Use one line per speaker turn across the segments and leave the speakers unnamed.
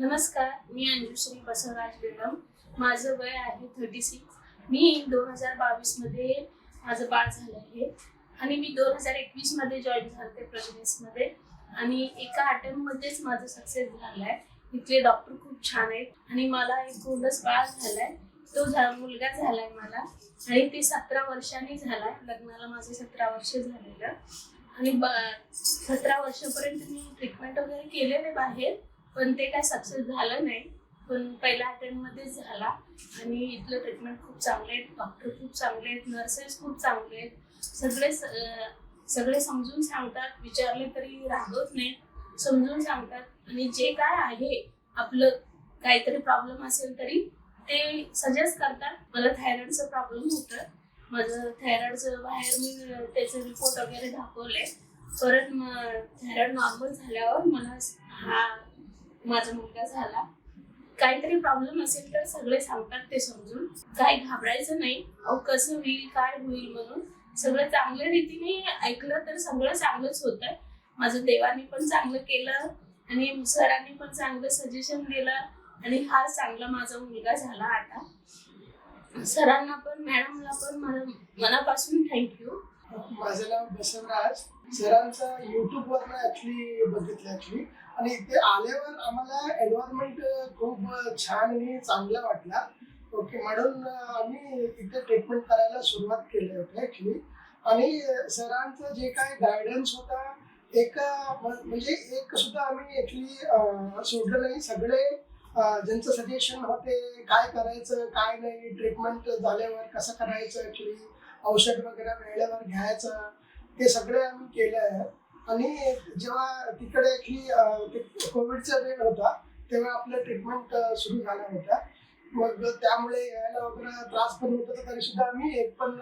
नमस्कार मी अंजुश्री बसवराज बेगम. माझं वय आहे थर्टी सिक्स मी दोन हजार बावीसमध्ये माझं बाळ झालं आहे. आणि मी दोन हजार एकवीसमध्ये जॉईन झाले प्रजनेसमध्ये आणि एका अटेम्पमध्येच माझं सक्सेस झालं आहे इथले डॉक्टर खूप छान आहेत. आणि मला एक गोंडस बाळ झाला आहे तो झा मुलगा झाला आहे मला. आणि ते सतरा वर्षांनी झाला आहे लग्नाला माझे सतरा वर्ष झालेलं. आणि ब सतरा वर्षापर्यंत मी ट्रीटमेंट वगैरे केलेले बाहेर. पण ते काय सक्सेस झालं नाही. पण पहिल्या अटेम्प्टमध्येच झाला. आणि इथलं ट्रीटमेंट खूप चांगले आहेत. डॉक्टर खूप चांगले आहेत. नर्सेस खूप चांगले आहेत. सगळे स- अं, सगळे समजून सांगतात. विचारले तरी रागवत नाही समजून सांगतात. आणि जे काय आहे आपलं काहीतरी प्रॉब्लेम असेल तरी ते सजेस्ट करतात. मला थायरॉइडचं प्रॉब्लेम होतं. माझं थायरॉइडचं बाहेर मी त्याचे रिपोर्ट वगैरे दाखवले. परत थायरॉइड नॉर्मल झाल्यावर मला हा माझा मुलगा झाला. काहीतरी प्रॉब्लेम असेल तर सगळे सांगतात ते समजून. काय घाबरायचं नाही. अहो कसं होईल काय होईल म्हणून. सगळं चांगल्या रीतीने ऐकलं तर सगळं चांगलंच होतं. माझं देवाने पण चांगलं केलं आणि सरांनी पण चांगलं सजेशन दिलं आणि हा चांगला माझा मुलगा झाला आता. सरांना पण मॅडमला पण मला मनापासून थँक्यू
माझं नाव बसवराज. सरांचा युट्यूब वर ऍक्च्युली बघितलं ऍक्च्युली आणि इथे आल्यावर आम्हाला एन्व्हायरमेंट खूप छान आणि चांगला वाटला. ओके म्हणून आम्ही इथे ट्रीटमेंट करायला सुरुवात केली होती ऍक्च्युली आणि सरांचं जे काय गायडन्स होता एक म्हणजे एक सुद्धा आम्ही ऍक्च्युली सोडलं नाही. सगळे ज्यांचं सजेशन होते काय करायचं काय नाही ट्रीटमेंट झाल्यावर कसं करायचं ऍक्च्युली औषध वगैरे वेळेवर घ्यायचं. ते सगळे आम्ही केलं आहे आणि जेव्हा तिकडे की कोविडचा वेळ होता तेव्हा आपलं ट्रीटमेंट सुरू झाला होता मग त्यामुळे यायला वगैरे त्रास पण होत होता तरी सुद्धा आम्ही एक पण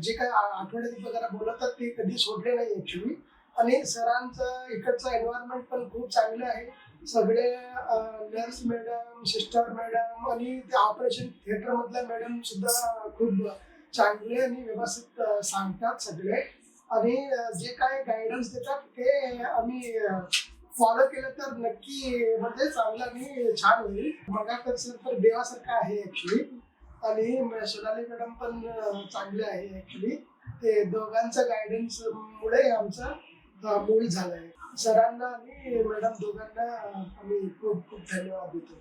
जे काय आठवड्यात वगैरे बोलवतात ते कधी सोडले नाही ऍक्च्युली आणि सरांचं इकडचं एन्व्हायरमेंट पण खूप चांगलं आहे. सगळे नर्स मॅडम सिस्टर मॅडम आणि ते ऑपरेशन थिएटर मधल्या मॅडम सुद्धा खूप चांगले आणि व्यवस्थित सांगतात सगळे. आणि जे काय गायडन्स देतात ते आम्ही फॉलो केलं तर नक्की म्हणजे चांगलं आणि छान होईल. बघा सर तर देवासारखं आहे ऍक्च्युली आणि सोनाली मॅडम पण चांगले आहे ऍक्च्युली ते दोघांचं गायडन्स मुळे आमचं मूल झालाय झालंय. सरांना आणि मॅडम दोघांना आम्ही खूप खूप धन्यवाद देतो.